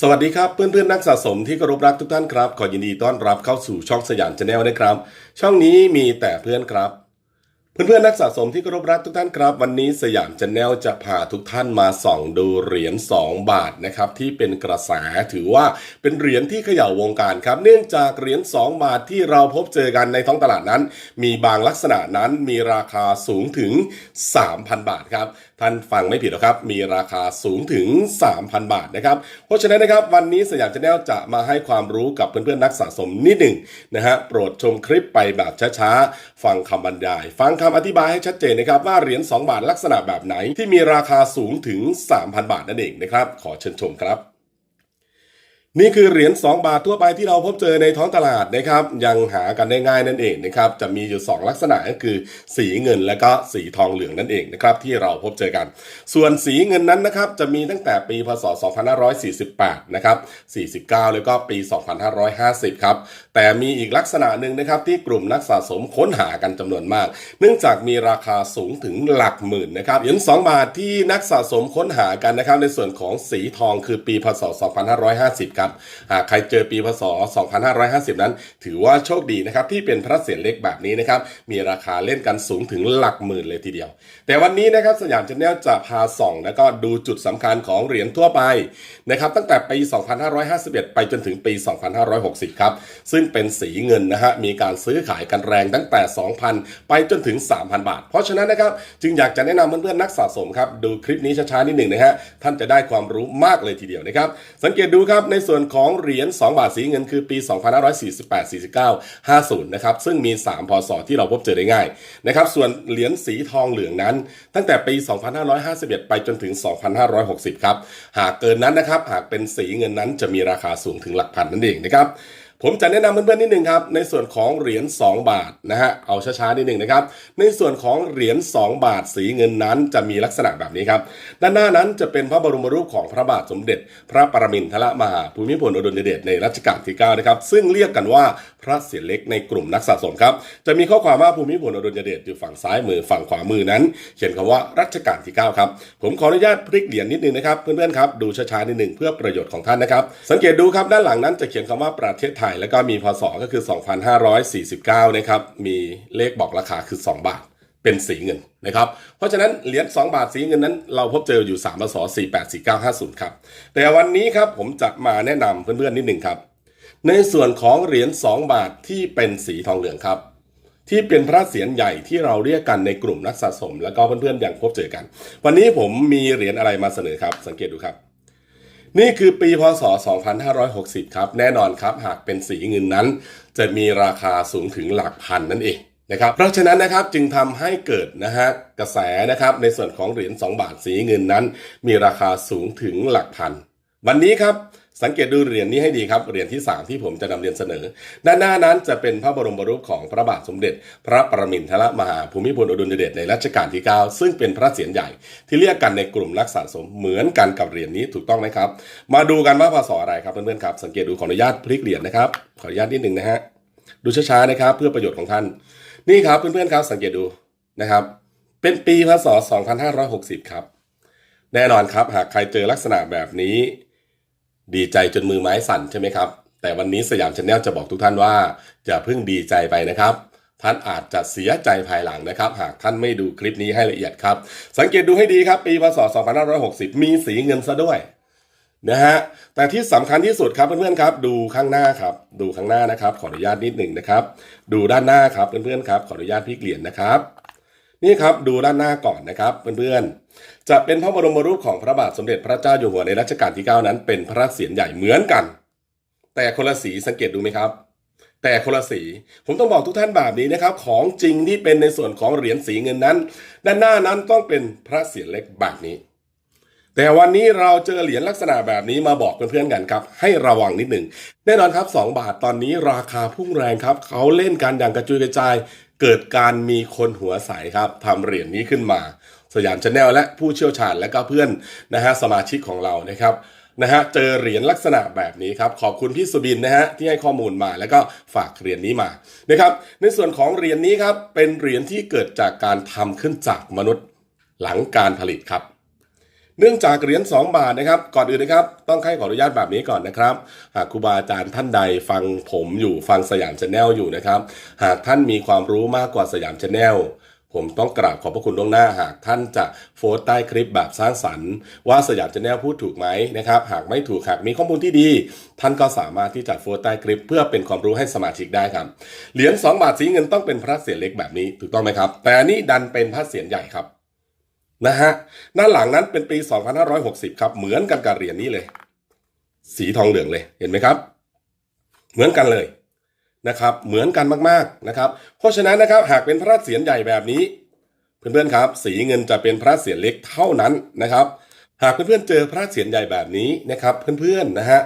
สวัสดีครับเพื่อนๆนักสะสมที่เคารพรักทุกท่านครับขอยินดีต้อนรับเข้าสู่ช่องสยามชาแนลนะครับ ช่องนี้มีแต่เพื่อนครับ เพื่อนๆนักสะสมที่เคารพรักทุกท่านครับ วันนี้สยามชาแนลจะพาทุกท่านมาส่องดูเหรียญ2 บาทนะครับที่เป็นกระแสถือว่าเป็นเหรียญที่เขย่าวงการครับ เนื่องจากเหรียญ2 บาทที่เราพบเจอกันในท้องตลาดนั้น มีบางลักษณะนั้นมีราคาสูงถึง 3,000 บาทครับท่านฟังไม่ผิดหรอกครับ มีราคาสูงถึง 3,000 บาทนะครับ เพราะฉะนั้นนะครับวันนี้สยามชาแนลจะมาให้ความรู้กับเพื่อนๆนักสะสมนิดหนึ่งนะฮะโปรดชมคลิปไปแบบช้าๆ ฟังคำบรรยาย ฟังคำอธิบายให้ชัดเจนนะครับว่าเหรียญ2บาทลักษณะแบบไหนที่มีราคาสูงถึง 3,000 บาทนั่นเองนะครับ ขอเชิญชมครับ นี่คือเหรียญ2 บาททั่วไปที่เราพบเจอในท้องตลาดนะครับ ยังหากันได้ง่ายนั่นเองนะครับ จะมีอยู่ 2 ลักษณะก็คือสีเงินและก็สีทองเหลืองนั่นเองนะครับที่เราพบเจอกัน ส่วนสีเงินนั้นนะครับจะมีตั้งแต่ปีพศ 2548 นะครับ 49 แล้วก็ปี 2550 ครับ แต่มีอีกลักษณะหนึ่งนะครับที่กลุ่มนักสะสมค้นหากันจำนวนมาก เนื่องจากมีราคาสูงถึงหลักหมื่นนะครับเหรียญ2บาทที่นักสะสมค้นหากันนะครับในส่วนของสีทองคือปีพศ 2550ครับหากใครเจอปีพศ 2550 นั้น ถือว่าโชคดีนะครับที่เป็นพระเศียรเล็กแบบนี้นะครับมีราคาเล่นกันสูงถึงหลักหมื่นเลยทีเดียว แต่วันนี้นะครับสยามชาแนลจะพาส่องแล้วก็ดูจุดสำคัญของเหรียญทั่วไปนะครับตั้งแต่ปี 2551 ไปจนถึงปี 2560 ครับ ซึ่งเป็นสีเงินนะฮะมีการซื้อขายกันแรงตั้งแต่ 2,000 ไปจนถึง 3,000 บาท เพราะฉะนั้นนะครับจึงอยากจะแนะนำเพื่อนๆนักสะสมครับดูคลิปนี้ช้าๆนิดหนึ่งนะฮะท่านจะได้ความรู้มากเลยทีเดียวนะครับสังเกตดูครับในส่วนวนของเหรียญ2บาทสีเงินคือปี 2548 49 50นะครับซึ่งมี 3 พศที่เราพบเจอได้ง่ายนะครับส่วนเหรียญสีทองเหลืองนั้น ตั้งแต่ปี 2551 ไปจนถึง 2560 ครับ หากเกินนั้นนะครับหากเป็นสีเงินนั้นจะมีราคาสูงถึงหลักพันนั่นเองนะครับ ผมจะแนะนำเพื่อนๆนิดนึงครับในส่วนของเหรียญ2บาทนะฮะเอาช้าๆนิดหนึ่งนะครับในส่วนของเหรียญ2บาทสีเงินนั้นจะมีลักษณะแบบนี้ครับด้านหน้านั้นจะเป็นพระบรมรูปของพระบาทสมเด็จ พระปรมินทรมหาภูมิพลอดุลยเดชในรัชกาลที่9นะครับซึ่งเรียกกันว่าพระเศียรเล็กในกลุ่มนักสะสมครับจะมีข้อความว่าภูมิพลอดุลยเดชอยู่ฝั่งซ้ายมือฝั่งขวามือนั้น เขียนคำว่ารัชกาลที่9ครับผมขออนุญาตพลิกเหรียญนิดนึงนะครับเพื่อนๆครับดูช้าๆนิดหนึ่งเพื่อประโยชน์ของท่านนะครับสังเกตดูครับด้านหลังนั้นจะเขียนคำว่าประเทศไทยแล้วก็มีพศก็คือ 2549 นะครับ มีเลขบอกราคาคือ 2 บาท เป็นสีเงินนะครับ เพราะฉะนั้นเหรียญ2บาทสีเงินนั้น เราพบเจออยู่3พศ484950 ครับ แต่วันนี้ครับผมจะมาแนะนำเพื่อนๆนิดหนึ่งครับ ในส่วนของเหรียญ2บาทที่เป็นสีทองเหลืองครับที่เป็นพระเศียรใหญ่ที่เราเรียกกันในกลุ่มนักสะสม แล้วก็เพื่อนๆอย่างพบเจอกัน วันนี้ผมมีเหรียญอะไรมาเสนอครับ สังเกตดูครับ นี่คือปีพศ 2560 ครับ แน่นอนครับ หากเป็นสีเงินนั้น จะมีราคาสูงถึงหลักพันนั่นเองนะครับ เพราะฉะนั้นนะครับจึงทำให้เกิดนะฮะกระแสนะครับในส่วนของเหรียญ2บาทสีเงินนั้น มีราคาสูงถึงหลักพัน วันนี้ครับ สังเกตดูเหรียญนี้ให้ดีครับ เหรียญที่ 3 ที่ผมจะนำเรียนเสนอ ด้านหน้านั้นจะเป็นพระบรมรูปของพระบาทสมเด็จ พระประมินทรมหาภูมิพลอดุลยเดชในรัชกาลที่ 9 ซึ่งเป็นพระเศียรใหญ่ที่เรียกกันในกลุ่มนักสะสมเหมือนกันกับเหรียญนี้ถูกต้องไหมครับ มาดูกันว่าพศอะไรครับเพื่อนๆครับ สังเกตดูขออนุญาตพลิกเหรียญนะครับ ขออนุญาตนิดหนึ่งนะฮะ ดูช้าๆนะครับ เพื่อประโยชน์ของท่าน นี่ครับเพื่อนๆครับ สังเกตดูนะครับ เป็นปีพศ 2560 ครับ แน่นอนครับ หากใครเจอลักษณะแบบนี้ ดีใจจนมือไม้สั่นใช่ไหมครับ แต่วันนี้สยามชาแนลจะบอกทุกท่านว่าจะเพิ่งดีใจไปนะครับ ท่านอาจจะเสียใจภายหลังนะครับ หากท่านไม่ดูคลิปนี้ให้ละเอียดครับ สังเกตดูให้ดีครับ ปีพศ 2560 มีสีเงินซะด้วยนะฮะแต่ที่สำคัญที่สุดครับเพื่อนๆครับ ดูข้างหน้าครับ ดูข้างหน้านะครับ ขออนุญาตนิดหนึ่งนะครับ ดูด้านหน้าครับเพื่อนๆครับ ขออนุญาตพลิกเหรียญนะครับ นี่ครับดูด้านหน้าก่อนนะครับเพื่อนๆ จะเป็นพระบรมรูปของพระบาทสมเด็จพระเจ้าอยู่หัวในรัชกาลที่ 9 นั้น เป็นพระเศียรใหญ่เหมือนกัน แต่คนละสีสังเกตดูไหมครับ แต่คนละสีผมต้องบอกทุกท่านแบบนี้นะครับ ของจริงที่เป็นในส่วนของเหรียญสีเงินนั้น ด้านหน้านั้นต้องเป็นพระเศียรเล็กแบบนี้ แต่วันนี้เราเจอเหรียญลักษณะแบบนี้มาบอกเพื่อนๆกันครับ ให้ระวังนิดหนึ่งแน่นอนครับ 2 บาทตอนนี้ราคาพุ่งแรงครับเขาเล่นกันอย่างกระจุยกระจาย เกิดการมีคนหัวใสครับทำเหรียญนี้ขึ้นมา สยามชาแนลและผู้เชี่ยวชาญและก็เพื่อนนะฮะสมาชิกของเรานะครับนะฮะเจอเหรียญลักษณะแบบนี้ครับ ขอบคุณพี่สุบินนะฮะที่ให้ข้อมูลมาแล้วก็ฝากเหรียญนี้มานะครับ ในส่วนของเหรียญนี้ครับเป็นเหรียญที่เกิดจากการทำขึ้นจากมนุษย์หลังการผลิตครับ เนื่องจากเหรียญ2บาทนะครับ ก่อนอื่นนะครับต้องให้ขออนุญาตแบบนี้ก่อนนะครับ หากครูบาอาจารย์ท่านใดฟังผมอยู่ฟังสยามชาแนลอยู่นะครับ หากท่านมีความรู้มากกว่าสยามชาแนลผมต้องกราบขอบพระคุณล่วงหน้าหากท่านจะโพสต์ใต้คลิปแบบสร้างสรรค์ ว่าสยามชาแนลพูดถูกไหมนะครับ หากไม่ถูกหากมีข้อมูลที่ดี ท่านก็สามารถที่จะโพสต์ใต้คลิป เพื่อเป็นความรู้ให้สมาชิกได้ครับเหรียญ2บาทสีเงินต้องเป็นพระเศียรเล็กแบบนี้ถูกต้องไหมครับ แต่นนี่ดันเป็นพระเศียรใหญ่ครับ นะฮะด้านหลังนั้นเป็นปี 2560 ครับ เหมือนกันกับเหรียญนี้เลย สีทองเหลืองเลยเห็นไหมครับ เหมือนกันเลยนะครับ เหมือนกันมากๆนะครับ เพราะฉะนั้นนะครับหากเป็นพระเศียรใหญ่แบบนี้ เพื่อนๆครับ สีเงินจะเป็นพระเศียรเล็กเท่านั้นนะครับ หากเพื่อนๆเจอพระเศียรใหญ่แบบนี้นะครับ เพื่อนๆนะฮะ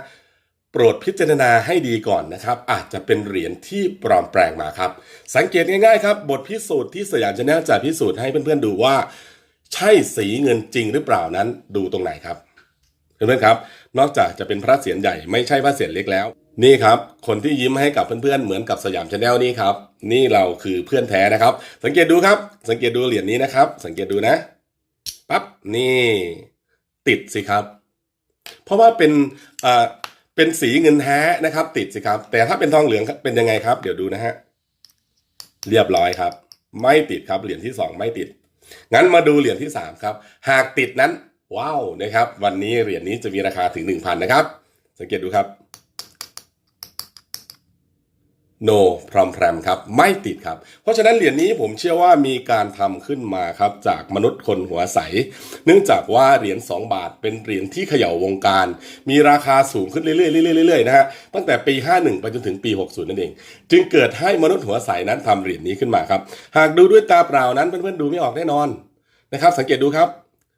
โปรดพิจารณาให้ดีก่อนนะครับ อาจจะเป็นเหรียญที่ปลอมแปลงมาครับ สังเกตง่ายๆครับ บทพิสูจน์ที่สยามชาแนลจะพิสูจน์ให้เพื่อนๆดูว่า ใช่สีเงินจริงหรือเปล่านั้นดูตรงไหนครับเพื่อนๆครับ นอกจากจะเป็นพระเศียรใหญ่ไม่ใช่พระเศียรเล็กแล้ว นี่ครับคนที่ยิ้มให้กับเพื่อนๆเหมือนกับสยามชาแนลนี่ครับ นี่เราคือเพื่อนแท้นะครับ สังเกตดูครับ สังเกตดูเหรียญนี้นะครับ สังเกตดูนะปั๊บนี่ติดสิครับ เพราะว่าเป็นเอ่อเป็นสีเงินแท้นะครับ ติดสิครับ แต่ถ้าเป็นทองเหลืองเป็นยังไงครับ เดี๋ยวดูนะฮะเรียบร้อยครับ ไม่ติดครับเหรียญที่สองไม่ติด งั้นมาดูเหรียญที่สามครับ หากติดนั้น ว้าวนะครับ วันนี้เหรียญนี้จะมีราคาถึง 1,000 นะครับ สังเกตดูครับ no พรอมแพรมครับไม่ติดครับ เพราะฉะนั้นเหรียญนี้ผมเชื่อว่ามีการทำขึ้นมาครับจากมนุษย์คนหัวใส เนื่องจากว่าเหรียญ2บาทเป็นเหรียญที่เขย่าวงการ มีราคาสูงขึ้นเรื่อยๆเรื่อยๆนะฮะตั้งแต่ปี 51 ไปจนถึงปี 60 นั่นเอง จึงเกิดให้มนุษย์หัวใสนั้นทำเหรียญนี้ขึ้นมาครับ หากดูด้วยตาเปล่านั้นเพื่อนๆดูไม่ออกแน่นอนนะครับ สังเกตดูครับ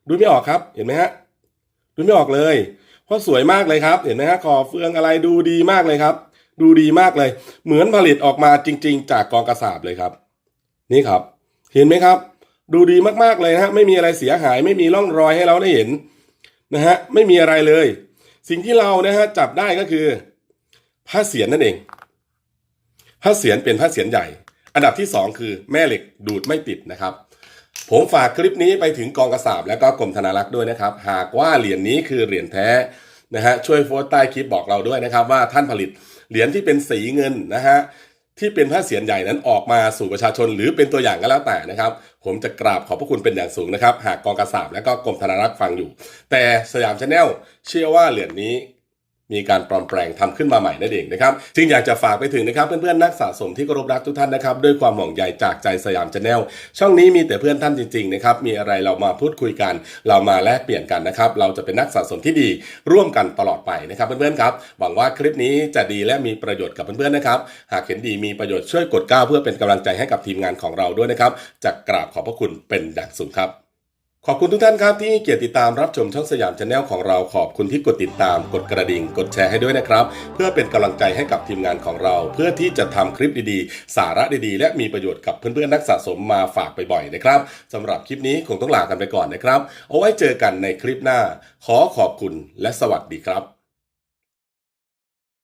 ดูไม่ออกครับเห็นไหมฮะดูไม่ออกเลย เพราะสวยมากเลยครับ เห็นไหมฮะขอเฟืองอะไรดูดีมากเลยครับ ดูดีมากเลย เหมือนผลิตออกมาจริง ๆ จากกองกระสาบเลยครับ นี่ครับ เห็นไหมครับ ดูดีมากๆเลยนะฮะไม่มีอะไรเสียหาย ไม่มีร่องรอยให้เราได้เห็นนะฮะไม่มีอะไรเลย สิ่งที่เรานะฮะจับได้ก็คือผ้าเสียรนั่นเองผ้าเสียรเป็นผ้าเสียรใหญ่ อันดับที่สองคือแม่เหล็กดูดไม่ติดนะครับ ผมฝากคลิปนี้ไปถึงกองกระสาบและก็กรมธนารักษ์ด้วยนะครับ หากว่าเหรียญนี้คือเหรียญแท้นะฮะช่วยโพสต์ใต้คลิปบอกเราด้วยนะครับว่าท่านผลิต เหรียญที่เป็นสีเงินนะฮะที่เป็นพระเศียรใหญ่นั้นออกมาสู่ประชาชนหรือเป็นตัวอย่างก็แล้วแต่นะครับ ผมจะกราบขอบพระคุณเป็นอย่างสูงนะครับ หากกองกระสาบและก็กรมธนารักษ์ฟังอยู่ แต่สยามชาแนลเชื่อว่าเหรียญนี้ มีการปลอมแปลงทำขึ้นมาใหม่นั่นเองนะครับจึงอยากจะฝากไปถึงนะครับเพื่อนๆนักสะสมที่เคารพรักทุกท่านนะครับด้วยความห่วงใยจากใจสยามชาแนลช่องนี้มีแต่เพื่อนท่านจริงๆนะครับมีอะไรเรามาพูดคุยกัน เรามาแลกเปลี่ยนกันนะครับเราจะเป็นนักสะสมที่ดีร่วมกันตลอดไปนะครับเพื่อนๆครับหวังว่าคลิปนี้จะดีและมีประโยชน์กับเพื่อนๆนะครับหากเห็นดีมีประโยชน์ช่วยกดก้าวเพื่อเป็นกำลังใจให้กับทีมงานของเราด้วยนะครับจะกราบขอบพระคุณเป็นอย่งสูงครับ ขอบคุณทุกท่านครับที่เกียรติดตามรับชมช่องสยามชาแนลของเราขอบคุณที่กดติดตาม กดกระดิ่ง กดแชร์ให้ด้วยนะครับ เพื่อเป็นกำลังใจให้กับทีมงานของเรา เพื่อที่จะทำคลิปดีๆ สาระดีๆ และมีประโยชน์กับเพื่อนๆนักสะสมมาฝากบ่อยๆนะครับสำหรับคลิปนี้คงต้องลากันไปก่อนนะครับ เอาไว้เจอกันในคลิปหน้า ขอขอบคุณและสวัสดีครับ